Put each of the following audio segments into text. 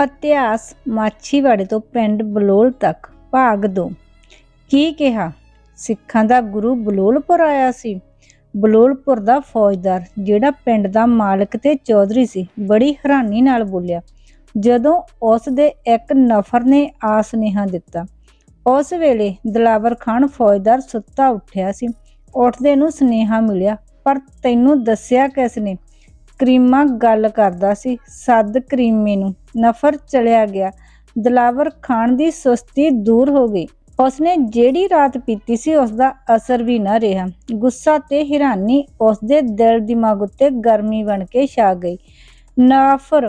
ਇਤਿਹਾਸ ਮਾਛੀਵਾੜੇ ਤੋਂ ਪਿੰਡ ਬਲੋਲ ਤੱਕ ਭਾਗ 2 ਕੀ ਕਿਹਾ? ਸਿੱਖਾਂ ਦਾ ਗੁਰੂ ਬਲੋਲਪੁਰ ਆਇਆ ਸੀ। ਬਲੋਲਪੁਰ ਦਾ ਫੌਜਦਾਰ, ਜਿਹੜਾ ਪਿੰਡ ਦਾ ਮਾਲਕ ਤੇ ਚੌਧਰੀ ਸੀ, ਬੜੀ ਹੈਰਾਨੀ ਨਾਲ ਬੋਲਿਆ, ਜਦੋਂ ਉਸ ਦੇ ਇੱਕ ਨਫਰ ਨੇ ਆ ਸੁਨੇਹਾ ਦਿੱਤਾ, ਉਸ ਵੇਲੇ ਦਲਾਵਰ ਖਾਨ ਫੌਜਦਾਰ ਸੁੱਤਾ ਉੱਠਿਆ ਸੀ। ਉੱਠਦੇ ਨੂੰ ਸੁਨੇਹਾ ਮਿਲਿਆ, ਪਰ ਤੈਨੂੰ ਦੱਸਿਆ ਕਿਸ ਨੇ? ਕਰੀਮਾ ਗੱਲ ਕਰਦਾ ਸੀ, ਸੱਦ ਕਰੀਮੇ ਨੂੰ। ਨਫਰ ਚਲਿਆ ਗਿਆ। ਦਲਾਵਰ ਖਾਨ ਦੀ ਸੁਸਤੀ ਦੂਰ ਹੋ ਗਈ। ਉਸਨੇ ਜਿਹੜੀ ਰਾਤ ਪੀਤੀ ਸੀ ਉਸ ਦਾ ਅਸਰ ਵੀ ਨਾ ਰਿਹਾ। ਗੁੱਸਾ ਤੇ ਹੈਰਾਨੀ ਉਸਦੇ ਦਿਲ ਦਿਮਾਗ ਉੱਤੇ ਗਰਮੀ ਬਣ ਕੇ ਛਾ ਗਈ। ਨਾਫਰ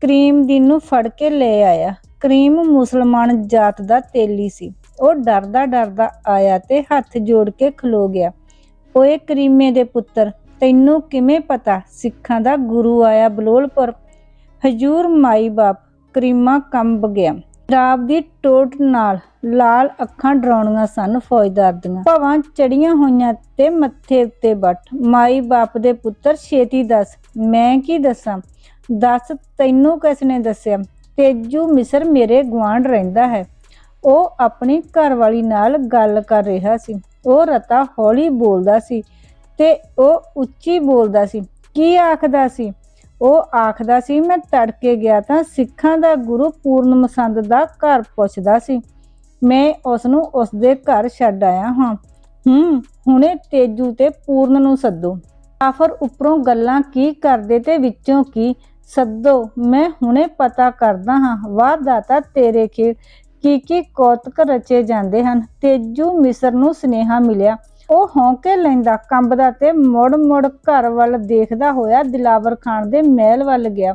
ਕਰੀਮ ਦੀ ਨੂੰ ਫੜ ਕੇ ਲੈ ਆਇਆ। ਕਰੀਮ ਮੁਸਲਮਾਨ ਜਾਤ ਦਾ ਤੇਲੀ ਸੀ। ਉਹ ਡਰਦਾ ਡਰਦਾ ਆਇਆ ਤੇ ਹੱਥ ਜੋੜ ਕੇ ਖਲੋ ਗਿਆ। ਓਏ ਕਰੀਮੇ ਦੇ ਪੁੱਤਰ, ਤੈਨੂੰ ਕਿਵੇਂ ਪਤਾ? ਸਿੱਖਾਂ ਦਾ ਗੁਰੂ ਆਇਆ ਬਲੋਲਪੁਰ। ਹਜੂਰ ਮਾਈ ਬਾਪ ਕਰੀਮਾ ਕੰਬ ਗਿਆ ਰਾਬ ਦੀ ਟੋਟ ਨਾਲ ਲਾਲ ਅੱਖਾਂ ਡਰਾਉਣੀਆਂ ਸਨ ਫੌਜਦਾਰ ਦੀਆਂ। ਭਵਾਂ ਚੜੀਆਂ ਹੋਈਆਂ ਤੇ ਮੱਥੇ ਉੱਤੇ ਬੱਠ ਮਾਈ ਬਾਪ ਦੇ ਪੁੱਤਰ, ਛੇਤੀ ਦੱਸ, ਮੈਂ ਕੀ ਦੱਸਾਂ? ਦੱਸ, ਤੈਨੂੰ ਕਿਸ ਨੇ ਦੱਸਿਆ? ਤੇਜੂ ਮਿਸਰ ਮੇਰੇ ਗੁਆਂਢ ਰਹਿੰਦਾ ਹੈ। ਉਹ ਆਪਣੀ ਘਰਵਾਲੀ ਨਾਲ ਗੱਲ ਕਰ ਰਿਹਾ ਸੀ। ਉਹ ਰਤਾ ਹੌਲੀ ਬੋਲਦਾ ਸੀ ਤੇ ਉਹ ਉੱਚੀ ਬੋਲਦਾ ਸੀ। ਕੀ ਆਖਦਾ ਸੀ? ਉਹ ਆਖਦਾ ਸੀ, ਮੈਂ ਤੜਕੇ ਗਿਆ ਤਾਂ ਸਿੱਖਾਂ ਦਾ ਗੁਰੂ ਪੂਰਨ ਮਸੰਦ ਦਾ ਘਰ ਪੁੱਛਦਾ ਸੀ। ਮੈਂ ਉਸ ਨੂੰ ਉਸ ਦੇ ਘਰ ਛੱਡ ਆਇਆ ਹਾਂ। ਹੂੰ, ਹੁਣੇ ਤੇਜੂ ਤੇ ਪੂਰਨ ਨੂੰ ਸੱਦੋ। ਕਾਫਰ ਉੱਪਰੋਂ ਗੱਲਾਂ ਕੀ ਕਰਦੇ ਤੇ ਵਿੱਚੋਂ ਕੀ ਸੱਦੋ, ਮੈਂ ਹੁਣੇ ਪਤਾ ਕਰਦਾ ਹਾਂ। ਵਾਹ ਦਾਤਾ ਤੇਰੇ ਖੇਡ ਕੀ ਕੀ ਕੌਤਕ ਰਚੇ ਜਾਂਦੇ ਹਨ। ਤੇਜੂ ਮਿਸਰ ਨੂੰ ਸੁਨੇਹਾ ਮਿਲਿਆ। ਉਹ ਹੌਂਕੇ ਲੈਂਦਾ, ਕੰਬਦਾ ਤੇ ਮੁੜ ਮੁੜ ਘਰ ਵੱਲ ਦੇਖਦਾ ਹੋਇਆ ਦਿਲਾਵਰ ਖਾਨ ਦੇ ਮਹਿਲ ਵੱਲ ਗਿਆ।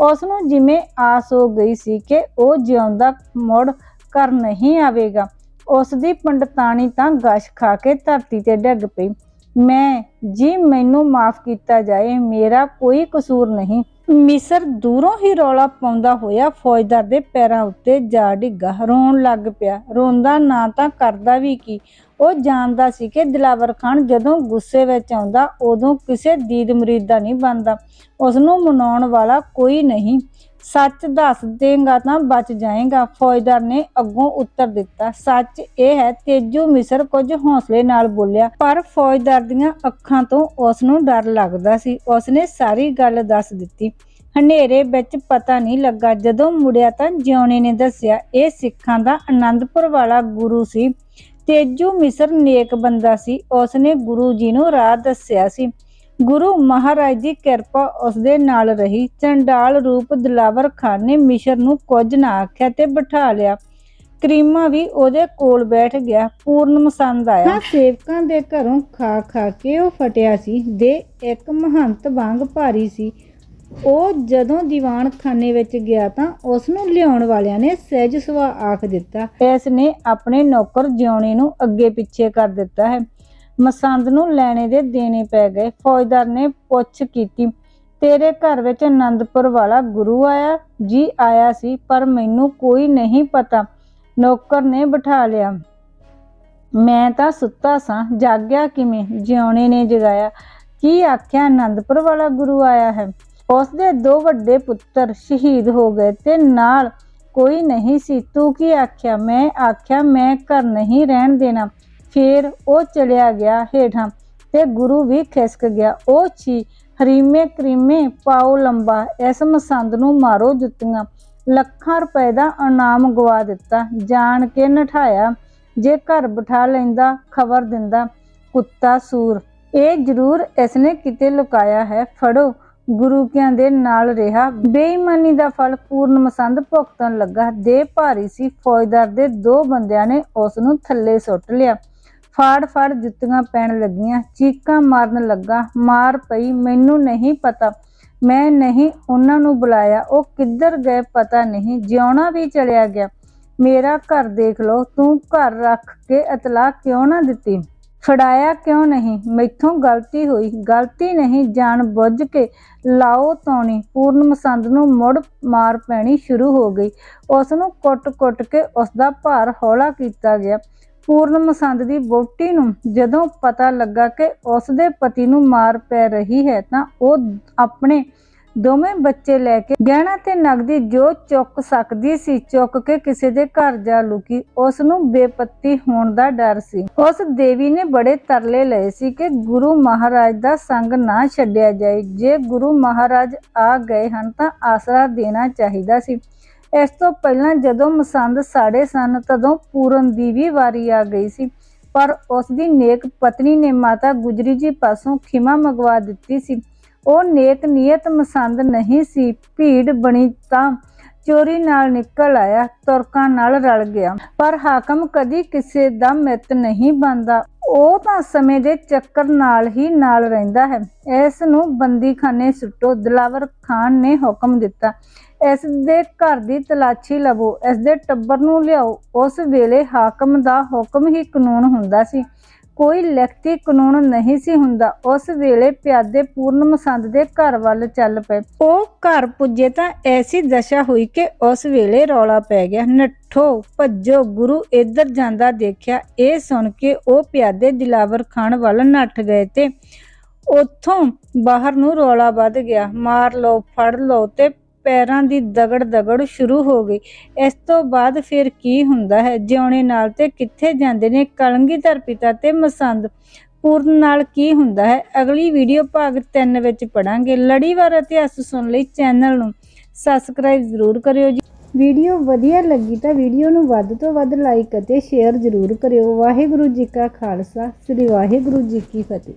ਉਸ ਨੂੰ ਜਿਵੇਂ ਆਸ ਹੋ ਗਈ ਸੀ ਕਿ ਉਹ ਜਿਉਂਦਾ ਮੁੜ ਘਰ ਨਹੀਂ ਆਵੇਗਾ। ਉਸ ਦੀ ਪੰਡਤਾਣੀ ਤਾਂ ਗਸ਼ ਖਾ ਕੇ ਧਰਤੀ ਤੇ ਡਿੱਗ ਪਈ। ਮੈਂ, ਜੀ ਮੈਨੂੰ ਮਾਫ ਕੀਤਾ ਜਾਏ, ਮੇਰਾ ਕੋਈ ਕਸੂਰ ਨਹੀਂ। ਮਿਸਰ ਦੂਰੋਂ ਹੀ ਰੌਲਾ ਪਾਉਂਦਾ ਹੋਇਆ ਫੌਜਦਾਰ ਦੇ ਪੈਰਾਂ ਉੱਤੇ ਜਾ ਡਿੱਗਾ। ਰੋਣ ਲੱਗ ਪਿਆ। ਰੋਂਦਾ ਨਾ ਤਾਂ ਕਰਦਾ ਵੀ ਕੀ? ਉਹ ਜਾਣਦਾ ਸੀ ਕਿ ਦਿਲਾਵਰ ਖਾਨ ਜਦੋਂ ਗੁੱਸੇ ਵਿੱਚ ਆਉਂਦਾ, ਉਦੋਂ ਕਿਸੇ ਦੀਦ ਮਰੀਦ ਦਾ ਨਹੀਂ ਬਣਦਾ। ਉਸ ਨੂੰ ਮਨਾਉਣ ਵਾਲਾ ਕੋਈ ਨਹੀਂ। ਸੱਚ ਦੱਸ ਦੇਂਗਾ ਤਾਂ ਬਚ ਜਾਏਗਾ। ਫੌਜਦਾਰ ਨੇ ਅੱਗੋਂ ਉੱਤਰ ਦਿੱਤਾ, ਸੱਚ ਇਹ ਹੈ, ਤੇਜੂ ਮਿਸਰ ਕੁਝ ਹੌਸਲੇ ਨਾਲ ਬੋਲਿਆ, ਪਰ ਫੌਜਦਾਰ ਦੀਆਂ ਅੱਖਾਂ ਤੋਂ ਉਸ ਨੂੰ ਡਰ ਲੱਗਦਾ ਸੀ। ਉਸ ਨੇ ਸਾਰੀ ਗੱਲ ਦੱਸ ਦਿੱਤੀ। ਹਨੇਰੇ ਵਿੱਚ ਪਤਾ ਨਹੀਂ ਲੱਗਾ। ਜਦੋਂ ਮੁੜਿਆ ਤਾਂ ਜਿਉਣੇ ਨੇ ਦੱਸਿਆ, ਇਹ ਸਿੱਖਾਂ ਦਾ ਆਨੰਦਪੁਰ ਵਾਲਾ ਗੁਰੂ ਸੀ। ਤੇਜੂ ਮਿਸਰ ਨੇਕ ਬੰਦਾ ਸੀ। ਉਸ ਨੇ ਗੁਰੂ ਜੀ ਨੂੰ ਰਾਹ ਦੱਸਿਆ ਸੀ। ਗੁਰੂ ਮਹਾਰਾਜ ਦੀ ਕਿਰਪਾ ਉਸ ਦੇ ਨਾਲ ਰਹੀ। ਚੰਡਾਲ ਰੂਪ ਦਿਲਾਵਰ ਖਾਨ ਨੇ ਮਿਸ਼ਰ ਨੂੰ ਕੁਝ ਨਾ ਆਖਿਆ ਤੇ ਬਿਠਾ ਲਿਆ। ਕਰੀਮਾ ਵੀ ਉਹਦੇ ਕੋਲ ਬੈਠ ਗਿਆ। ਪੂਰਨ ਮਸੰਦ ਆਇਆ। ਸੇਵਕਾਂ ਦੇ ਘਰੋਂ ਖਾ ਖਾ ਕੇ ਉਹ ਫਟਿਆ ਸੀ। ਦੇ ਇੱਕ ਮਹੰਤ ਵਾਂਗ ਭਾਰੀ ਸੀ। ਉਹ ਜਦੋਂ ਦੀਵਾਨ ਖਾਨੇ ਵਿੱਚ ਗਿਆ ਤਾਂ ਉਸ ਨੂੰ ਲਿਆਉਣ ਵਾਲਿਆਂ ਨੇ ਸਹਿਜ ਸੁਭਾ ਆਖ ਦਿੱਤਾ। ਇਸ ਨੇ ਆਪਣੇ ਨੌਕਰ ਜਿਉਣੇ ਨੂੰ ਅੱਗੇ ਪਿੱਛੇ ਕਰ ਦਿੱਤਾ ਹੈ। ਮਸੰਦ ਨੂੰ ਲੈਣੇ ਦੇ ਦੇਣੇ ਪੈ ਗਏ। ਫੌਜਦਾਰ ਨੇ ਪੁੱਛ ਕੀਤੀ, ਤੇਰੇ ਘਰ ਵਿੱਚ ਆਨੰਦਪੁਰ ਵਾਲਾ ਗੁਰੂ ਆਇਆ? ਜੀ, ਆਇਆ ਸੀ, ਪਰ ਮੈਨੂੰ ਕੋਈ ਨਹੀਂ ਪਤਾ। ਨੌਕਰ ਨੇ ਬਿਠਾ ਲਿਆ। ਮੈਂ ਤਾਂ ਸੁੱਤਾ ਸਾਂ। ਜਾਗਿਆ ਕਿਵੇਂ? ਜਿਉਣੇ ਨੇ ਜਗਾਇਆ। ਕੀ ਆਖਿਆ ਆਨੰਦਪੁਰ ਵਾਲਾ ਗੁਰੂ ਆਇਆ ਹੈ? ਉਸ ਦੇ ਦੋ ਵੱਡੇ ਪੁੱਤਰ ਸ਼ਹੀਦ ਹੋ ਗਏ ਤੇ ਨਾਲ ਕੋਈ ਨਹੀਂ ਸੀ। ਤੂੰ ਕੀ ਆਖਿਆ? ਮੈਂ ਆਖਿਆ, ਮੈਂ ਘਰ ਨਹੀਂ ਰਹਿਣ ਦੇਣਾ। ਫੇਰ ਉਹ ਚਲਿਆ ਗਿਆ ਹੇਠਾਂ ਤੇ ਗੁਰੂ ਵੀ ਖਿਸਕ ਗਿਆ। ਉਹ ਛੀ ਹਰੀਮੇ ਕਰੀਮੇ ਪਾਉ ਲੰਬਾ, ਇਸ ਮਸੰਦ ਨੂੰ ਮਾਰੋ ਜੁੱਤੀਆਂ। ਲੱਖਾਂ ਰੁਪਏ ਦਾ ਇਨਾਮ ਗਵਾ ਦਿੱਤਾ। ਜਾਣ ਕੇ ਨਠਾਇਆ, ਜੇ ਘਰ ਬਿਠਾ ਲੈਂਦਾ, ਖਬਰ ਦਿੰਦਾ, ਕੁੱਤਾ ਸੂਰ। ਇਹ ਜ਼ਰੂਰ ਇਸਨੇ ਕਿਤੇ ਲੁਕਾਇਆ ਹੈ। ਫੜੋ ਗੁਰੂ ਕਿਆਂ ਦੇ ਨਾਲ ਰਿਹਾ। ਬੇਈਮਾਨੀ ਦਾ ਫਲ ਪੂਰਨ ਮਸੰਦ ਭੁਗਤਣ ਲੱਗਾ। ਦੇ ਭਾਰੀ ਸੀ ਫੌਜਦਾਰ ਦੇ ਦੋ ਬੰਦਿਆਂ ਨੇ ਉਸ ਨੂੰ ਥੱਲੇ ਸੁੱਟ ਲਿਆ। ਫਾੜ ਫਾੜ ਜੁੱਤੀਆਂ ਪੈਣ ਲੱਗੀਆਂ, ਚੀਕਾਂ ਮਾਰਨ ਲੱਗਾ, ਮਾਰ ਪਈ, ਮੈਨੂੰ ਨਹੀਂ ਪਤਾ। ਮੈਂ ਨਹੀਂ ਉਹਨਾਂ ਨੂੰ ਬੁਲਾਇਆ, ਉਹ ਕਿੱਧਰ ਗਏ ਪਤਾ ਨਹੀਂ, ਜਿਉਣਾ ਵੀ ਚਲਿਆ ਗਿਆ। ਮੇਰਾ ਘਰ ਦੇਖ ਲਓ, ਤੂੰ ਘਰ ਰੱਖ ਕੇ ਇਤਲਾਹ ਕਿਉਂ ਨਾ ਦਿੱਤੀ? ਫੜਾਇਆ ਕਿਉਂ ਨਹੀਂ? ਮੈਥੋਂ ਗਲਤੀ ਹੋਈ, ਗਲਤੀ ਨਹੀਂ ਜਾਣ ਬੁੱਝ ਕੇ ਲਾਓ ਤੋਣੀ। ਪੂਰਨ ਮਸੰਦ ਨੂੰ ਮੁੜ ਮਾਰ ਪੈਣੀ ਸ਼ੁਰੂ ਹੋ ਗਈ। ਉਸ ਨੂੰ ਕੁੱਟ-ਕੁੱਟ ਕੇ ਉਸ ਦਾ ਭਾਰ ਹੌਲਾ ਕੀਤਾ ਗਿਆ। ਪੂਰਨ ਮਸੰਦ ਦੀ ਵੋਟੀ ਨੂੰ ਜਦੋਂ ਪਤਾ ਲੱਗਾ ਕਿ ਉਸ ਦੇ ਪਤੀ ਨੂੰ ਮਾਰ ਪੈ ਰਹੀ ਹੈ ਤਾਂ ਉਹ ਆਪਣੇ ਦੋਵੇਂ ਬੱਚੇ ਲੈ ਕੇ ਗਹਿਣਾ ਤੇ ਨਗਦੀ ਜੋ ਚੁੱਕ ਸਕਦੀ ਸੀ, ਚੁੱਕ ਕੇ ਕਿਸੇ ਦੇ ਘਰ ਜਾ ਲੁਕੀ। ਉਸ ਨੂੰ ਬੇਪੱਤੀ ਹੋਣ ਦਾ ਡਰ ਸੀ। ਉਸ ਦੇਵੀ ਨੇ ਬੜੇ ਤਰਲੇ ਲਏ ਸੀ ਕਿ ਗੁਰੂ ਮਹਾਰਾਜ ਦਾ ਸੰਗ ਨਾ ਛੱਡਿਆ ਜਾਏ। ਜੇ ਗੁਰੂ ਮਹਾਰਾਜ ਆ ਗਏ ਹਨ ਤਾਂ ਆਸਰਾ ਦੇਣਾ ਚਾਹੀਦਾ ਸੀ। ਇਸ ਤੋਂ ਪਹਿਲਾਂ ਜਦੋਂ ਮਸੰਦ ਸਾੜੇ ਸਨ, ਤਦੋਂ ਪੂਰਨ ਦੀ ਵੀ ਵਾਰੀ ਆ ਗਈ ਸੀ। ਪਰ ਉਸ ਦੀ ਨੇਕ ਪਤਨੀ ਨੇ ਮਾਤਾ ਗੁਜਰੀ ਜੀ ਪਾਸੋਂ ਖਿਮਾ ਮੰਗਵਾ ਦਿੱਤੀ ਸੀ। ਉਹ ਨੇਕ ਨੀਅਤ ਮਸੰਦ ਨਹੀਂ ਸੀ, ਭੀੜ ਬਣੀ ਤਾਂ ਚੋਰੀ ਨਾਲ ਨਿਕਲ ਆਇਆ, ਤੁਰਕਾਂ ਨਾਲ ਰਲ ਗਿਆ। ਪਰ ਹਾਕਮ ਕਦੀ ਕਿਸੇ ਦਾ ਮਿੱਤ ਨਹੀਂ ਬਣਦਾ। ਉਹ ਤਾਂ ਸਮੇਂ ਦੇ ਚੱਕਰ ਨਾਲ ਹੀ ਨਾਲ ਰਹਿੰਦਾ ਹੈ। ਇਸ ਨੂੰ ਬੰਦੀਖਾਨੇ ਸੁੱਟੋ, ਦਲਾਵਰ ਖਾਨ ਨੇ ਹੁਕਮ ਦਿੱਤਾ। ਇਸ ਦੇ ਘਰ ਦੀ ਤਲਾਸ਼ੀ ਲਵੋ, ਇਸ ਦੇ ਟੱਬਰ ਨੂੰ ਲਿਆਓ। ਉਸ ਵੇਲੇ ਹਾਕਮ ਦਾ ਹੁਕਮ ਹੀ ਕਾਨੂੰਨ ਹੁੰਦਾ ਸੀ। ਕੋਈ ਲਿਖਤੀ ਕਾਨੂੰਨ ਨਹੀਂ ਸੀ ਹੁੰਦਾ, ਉਸ ਵੇਲੇ ਪਿਆਦੇ ਪੂਰਨ ਮਸੰਦ ਦੇ ਘਰ ਵੱਲ ਚੱਲ ਪਏ। ਉਹ ਘਰ ਪੁੱਜੇ ਤਾਂ ਐਸੀ ਦਸ਼ਾ ਹੋਈ ਕਿ ਉਸ ਵੇਲੇ ਰੌਲਾ ਪੈ ਗਿਆ। ਨੱਠੋ, ਭੱਜੋ, ਗੁਰੂ ਇੱਧਰ ਜਾਂਦਾ ਦੇਖਿਆ। ਇਹ ਸੁਣ ਕੇ ਉਹ ਪਿਆਦੇ ਦਿਲਾਵਰ ਖਾਨ ਵੱਲ ਨੱਠ ਗਏ ਤੇ ਉੱਥੋਂ ਬਾਹਰ ਨੂੰ ਰੌਲਾ ਵੱਧ ਗਿਆ। ਮਾਰ ਲਓ, ਫੜ ਲਓ ਤੇ ਪੈਰਾਂ ਦੀ ਦਗੜ ਦਗੜ ਸ਼ੁਰੂ ਹੋ ਗਈ। ਇਸ ਤੋਂ ਬਾਅਦ ਫਿਰ ਕੀ ਹੁੰਦਾ ਹੈ? ਜਿਉਣੇ ਨਾਲ ਤੇ ਕਿੱਥੇ ਜਾਂਦੇ ਨੇ? ਕਲੰਗੀਧਰ ਪਿਤਾ ਤੇ ਮਸੰਦ। ਪੂਰਨ ਨਾਲ ਕੀ ਹੁੰਦਾ ਹੈ? ਅਗਲੀ ਵੀਡੀਓ ਭਾਗ 3 ਵਿੱਚ ਪੜਾਂਗੇ। ਲੜੀਵਾਰ ਇਤਿਹਾਸ ਸੁਣਨ ਲਈ ਚੈਨਲ ਨੂੰ ਸਬਸਕ੍ਰਾਈਬ ਜ਼ਰੂਰ ਕਰਿਓ ਜੀ। ਵੀਡੀਓ ਵਧੀਆ ਲੱਗੀ ਤਾਂ ਵੀਡੀਓ ਨੂੰ ਵੱਧ ਤੋਂ ਵੱਧ ਲਾਈਕ ਅਤੇ ਸ਼ੇਅਰ ਜ਼ਰੂਰ ਕਰਿਓ। ਵਾਹਿਗੁਰੂ ਜੀ ਕਾ ਖਾਲਸਾ। ਸ੍ਰੀ ਵਾਹਿਗੁਰੂ ਜੀ ਕੀ ਫਤਿਹ।